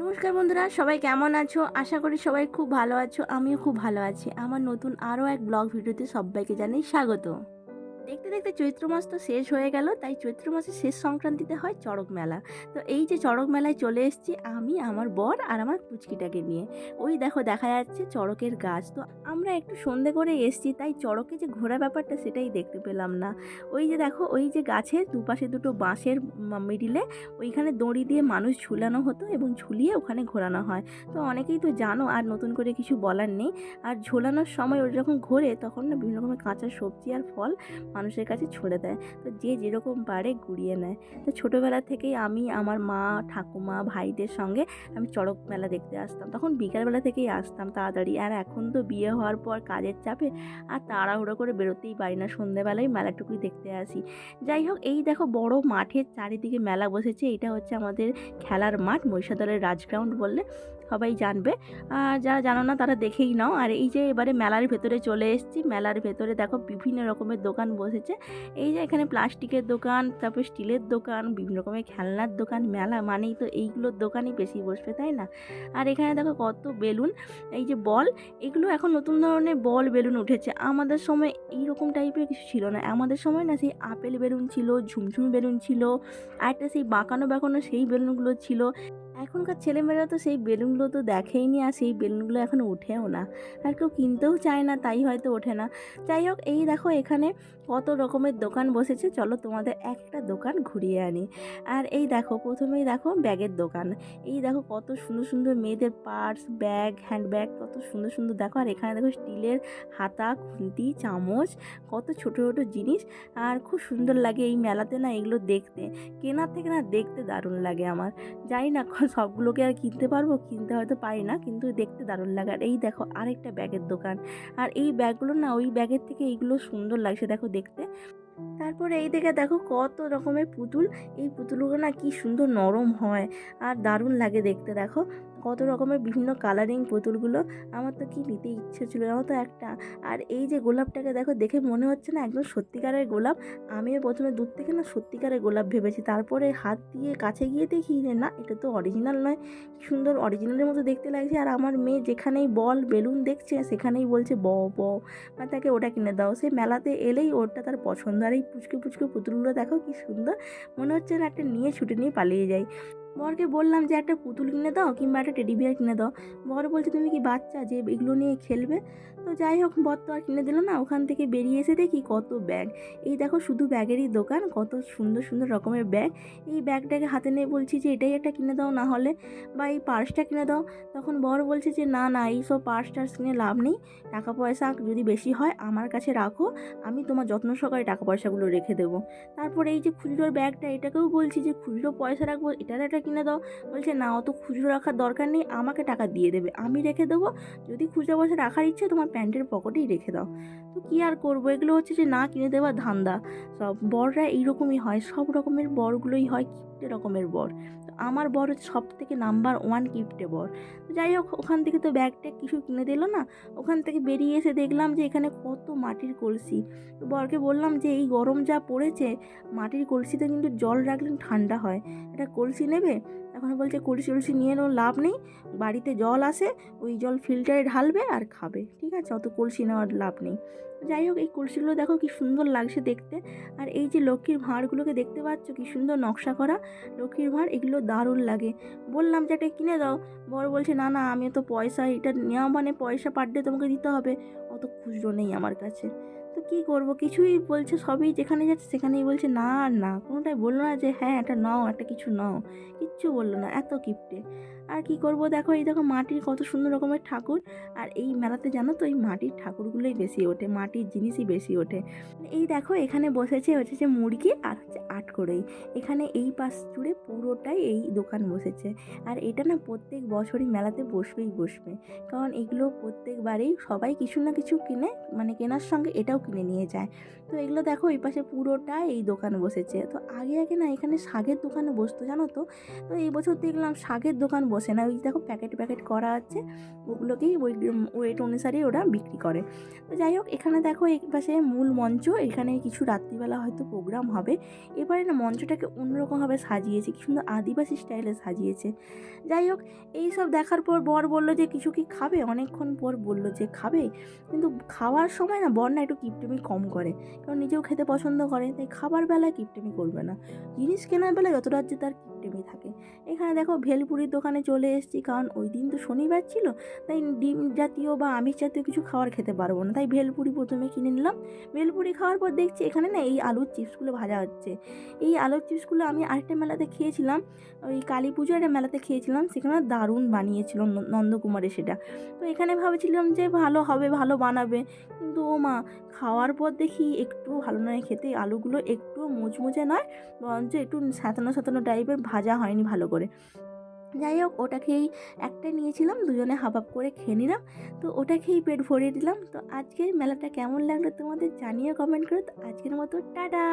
নমস্কার বন্ধুরা, সবাই কেমন আছো? আশা করি সবাই খুব ভালো আছো, আমিও খুব ভালো আছি। আমার নতুন আরও এক ব্লগ ভিডিওতে সবাইকে জানাই স্বাগত। দেখতে দেখতে চৈত্র মাস তো শেষ হয়ে গেল, তাই চৈত্র মাসের শেষ সংক্রান্তিতে হয় চড়ক মেলা। তো এই যে চড়ক মেলায় চলে এসেছি আমি, আমার বর আর আমার পুচকিটাকে নিয়ে। ওই দেখো, দেখা যাচ্ছে চড়কের গাছ। তো আমরা একটু সন্ধে করে এসেছি, তাই চড়কে যে ঘোরা ব্যাপারটা সেটাই দেখতে পেলাম না। ওই যে দেখো, ওই যে গাছের দুপাশে দুটো বাঁশের মিডিলে ওইখানে দড়ি দিয়ে মানুষ ঝুলানো হতো এবং ঝুলিয়ে ওখানে ঘোরানো হয়। তো অনেকেই তো জানো, আর নতুন করে কিছু বলার নেই। আর ঝোলানোর সময় ওটা যখন ঘোরে, তখন না বিভিন্ন রকমের কাঁচা সবজি আর ফল মানুষের কাছে ছড়ে দেয়। তো যে যেরকম পারে গুড়িয়ে নেয়। তো ছোটোবেলা থেকেই আমি, আমার মা, ঠাকুমা, ভাইদের সঙ্গে আমি চড়ক মেলা দেখতে আসতাম। তখন বিকালবেলা থেকেই আসতাম তাড়াতাড়ি। আর এখন তো বিয়ে হওয়ার পর কাজের চাপে আর তাড়াহুড়ো করে বেরোতেই পারি না। সন্ধেবেলায় মেলাটুকুই দেখতে আসি। যাই হোক, এই দেখো বড় মাঠের চারিদিকে মেলা বসেছে। এটা হচ্ছে আমাদের খেলার মাঠ, মহিষাদলের রাজগ্রাউন্ড বললে। সবাই জানবে। আর যারা জানো না, তারা দেখেই নাও। আর এই যে এবারে মেলার ভেতরে চলে এসেছি। মেলার ভেতরে দেখো বিভিন্ন রকমের দোকান বসেছে। এই যে এখানে প্লাস্টিকের দোকান, তারপর স্টিলের দোকান, বিভিন্ন রকমের খেলনার দোকান, মেলা মানেই তো এইগুলোর দোকানই বেশি বসবে, তাই না? আর এখানে দেখো কত বেলুন। এই যে বল, এগুলো এখন নতুন ধরনের বল বেলুন উঠেছে। আমাদের সময় এইরকম টাইপের কিছু ছিল না। আমাদের সময় না সেই আপেল বেলুন ছিল, ঝুমঝুম বেলুন ছিল, আর একটা সেই বাঁকানো বাঁকানো সেই বেলুনগুলো ছিল। এখনকার ছেলেমেয়েরা তো সেই বেলুনগুলো তো দেখেইনি আর সেই বেলুনগুলো এখন ওঠেও না। আর কেউ কিনতেও চায় না, তাই হয়তো ওঠে না। যাই হোক, এই দেখো এখানে কত রকমের দোকান বসেছে। চলো তোমাদের একটা দোকান ঘুরিয়ে আনি। আর এই দেখো, প্রথমেই দেখো ব্যাগের দোকান। এই দেখো কত সুন্দর সুন্দর মেয়েদের পার্স, ব্যাগ, হ্যান্ডব্যাগ, কত সুন্দর সুন্দর দেখো। আর এখানে দেখো স্টিলের হাতা, খুন্তি, চামচ, কত ছোট ছোট জিনিস। আর খুব সুন্দর লাগে এই মেলাতে না এগুলো দেখতে। কেনার থেকে না দেখতে দারুণ লাগে আমার। জানি না সবগুলোকে আর কিনতে পারব? কিনতে হয়তো পারি না, কিন্তু দেখতে দারুণ লাগে। আর এই দেখো, আরেকটা ব্যাগের দোকান। আর এই ব্যাগগুলো না, ওই ব্যাগের থেকে এইগুলো সুন্দর লাগছে, দেখো দেখতে। তারপরে এই দিকে দেখো কত রকমের পুতুল। এই পুতুলগুলো না কি সুন্দর নরম হয়, আর দারুণ লাগে দেখতে, দেখো। কত রকমের বিভিন্ন কালারিং পুতুলগুলো আমার তো কি নিতে ইচ্ছে ছিল আমার তো একটা। আর এই যে গোলাপটাকে দেখো, দেখে মনে হচ্ছে না একদম সত্যিকারের গোলাপ। আমিও প্রথমে দূর থেকে না সত্যিকারের গোলাপ ভেবেছি, তারপরে হাত দিয়ে কাছে গিয়ে দেখি যে না, এটা তো অরিজিনাল নয়। সুন্দর অরিজিনালের মতো দেখতে লাগছে। আর আমার মেয়ে যেখানেই বল, বেলুন দেখছে, সেখানেই বলছে ব ব। মানে তাকে ওটা কিনে দাও। সে মেলাতে এলেই ওটা তার পছন্দ। আর এই পুচকে পুচকে পুতুলগুলো দেখো কি সুন্দর। মনে হচ্ছে না একটা নিয়ে ছুটে নিয়ে পালিয়ে যায় বরকে বললাম যে একটা পুতুল কিনে দাও কিংবা একটা টেডি বিয়ার কিনে দাও। বর বলছে, তুমি কি বাচ্চা যে এগুলো নিয়ে খেলবে? তো যাই হোক, বর তো আর কিনে দিল না। ওখান থেকে বেরিয়ে এসে দেখি কত ব্যাগ। এই দেখো, শুধু ব্যাগেরই দোকান, কত সুন্দর সুন্দর রকমের ব্যাগ। এই ব্যাগটাকে হাতে নিয়ে বলছি যে, এটাই একটা কিনে দাও, না হলে বা এই পার্সটা কিনে দাও। তখন বর বলছে যে, না না, এই সব পার্স টার্স কিনে লাভ নেই। টাকা পয়সা যদি বেশি হয়, আমার কাছে রাখো। আমি তোমার যত্ন সহকারে টাকা পয়সাগুলো রেখে দেবো। তারপর এই যে খুচরোর ব্যাগটা, এটাকেও বলছি যে, খুচরো পয়সা রাখব, এটার একটা কিনে দাও। বলছে, না, অত খুচরো রাখার দরকার নেই, আমাকে টাকা দিয়ে দেবে। আমি রেখে দেবো। যদি খুচরো পয়সা রাখার ইচ্ছে, তোমার প্যান্টের পকেটেই রেখে দাও। তো কী আর করব? এগুলো হচ্ছে যে, না কিনে দেওয়া ধান্দা। সব বররা এইরকমই হয়, সব রকমের বরগুলোই হয় কী রকমের বর। আমার বর সব থেকে নাম্বার ওয়ান কিপ্টে বর। যাই হোক, ওখান থেকে তো ব্যাগটা কিছু কিনে দিল না। ওখান থেকে বেরিয়ে এসে দেখলাম যে এখানে কত মাটির কলসি। তো বরকে বললাম যে এই গরম যা পড়েছে, মাটির কলসিতে কিন্তু জল রাখলে ঠান্ডা হয়। একটা কলসি নেবে? এখন বলছে, কলসি টলসি নিয়ে নেওয়ার লাভ নেই। বাড়িতে জল আসে, ওই জল ফিল্টারে ঢালবে আর খাবে। ঠিক আছে, অত কলসি নেওয়ার লাভ নেই। যাই হোক, এই কলসিগুলো দেখো কি সুন্দর লাগছে দেখতে। আর এই যে লক্ষ্মীর ভাঁড়গুলোকে দেখতে পাচ্ছ, কি সুন্দর নকশা করা। লক্ষ্মীর ভাঁড়, এগুলো দারুণ লাগে। বললাম যে এটা কিনে দাও। বড় বলছে, না না, আমি তো পয়সা, এটা নেওয়া মানে পয়সা পার ডে তোমাকে দিতে হবে। অত খুচরো নেই আমার কাছে। তো কী করব? কিছুই বলছে, সবই যেখানে যাচ্ছে সেখানেই বলছে, না না। কোনোটাই বলল না যে হ্যাঁ এটা নাও, একটা কিছু নাও। কিচ্ছু বলল না, এত কিপটে। আর কি করব? দেখো, এই দেখো মাটির কত সুন্দর রকমের ঠাকুর। আর এই মেলাতে জানো তো, এই মাটির ঠাকুরগুলোই বেশি ওঠে, মাটির জিনিসই বেশি ওঠে। এই দেখো, এখানে বসেছে হচ্ছে যে মুরগি আর হচ্ছে আট করেই এখানে এই পাশ জুড়ে পুরোটাই এই দোকান বসেছে। আর এটা না প্রত্যেক বছরই মেলাতে বসবেই বসবে। কারণ এগুলো প্রত্যেকবারেই সবাই কিছু না কিছু কিনে মানে কেনার সঙ্গে এটাও কিনে নিয়ে যায়। তো এগুলো দেখো, এই পাশে পুরোটা এই দোকান বসেছে। তো আগে আগে না এখানে শাগের দোকানে বসতো, জানো তো? তো এই বছর দেখলাম শাকের দোকান বসে না ওই দেখো প্যাকেট প্যাকেট করা আছে ওগুলোকেই ওই ওয়েট অনুসারেই ওরা বিক্রি করে। তো যাই হোক, এখানে দেখো এই পাশে মূল মঞ্চ, এখানে কিছু রাত্রিবেলা হয়তো প্রোগ্রাম হবে। এবারে না মঞ্চটাকে অন্যরকমভাবে সাজিয়েছে, কি সুন্দর আদিবাসী স্টাইলে সাজিয়েছে। যাই হোক এই সব দেখার পর বর বলল যে, কিছু কি খাবে? অনেকক্ষণ পর বলল যে, খাবে? কিন্তু খাওয়ার সময় না বর না একটু কিপটেমি কম করে, কারণ নিজেও খেতে পছন্দ করে, তাই খাবার বেলায় কিপটেমি করবে না। জিনিস কেনার বেলায় যত রাজ্যে তার কিপটেমি থাকে। এখানে দেখো ভেলপুরির দোকানে চলে এসেছি, কারণ ওই দিন তো শনিবার ছিল, তাই ডিম জাতীয় বা আমিষ জাতীয় কিছু খাবার খেতে পারব না। তাই ভেলপুরি প্রথমে কিনে নিলাম। ভেলপুরি খাওয়ার পর দেখছি এখানে না এই আলুর চিপসগুলো ভাজা হচ্ছে। এই আলুর চিপসগুলো আমি আরেকটা মেলাতে খেয়েছিলাম, ওই কালী পুজো একটা মেলাতে খেয়েছিলাম, সেখানে দারুণ বানিয়েছিল নন্দকুমারে সেটা। তো এখানে ভাবছিলাম যে ভালো হবে, ভালো বানাবে, কিন্তু ও মা, খাওয়ার পর দেখি একটু ভালো নয়, খেতে আলুগুলো একটু মুচমুচে নয়, বরঞ্চ একটু সাঁতানো সাঁতানো টাইপের ভাজা হয়নি ভালো করে। যাই হোক, ওটা খেয়েই একটা নিয়েছিলাম, দুজনে হাফ করে খেয়ে নিলাম। তো ওটা খেয়েই পেট ভরিয়ে দিলাম। তো আজকের মেলাটা কেমন লাগল তোমাদের জানিয়ে কমেন্ট করো। তো আজকের মতো, টাটা!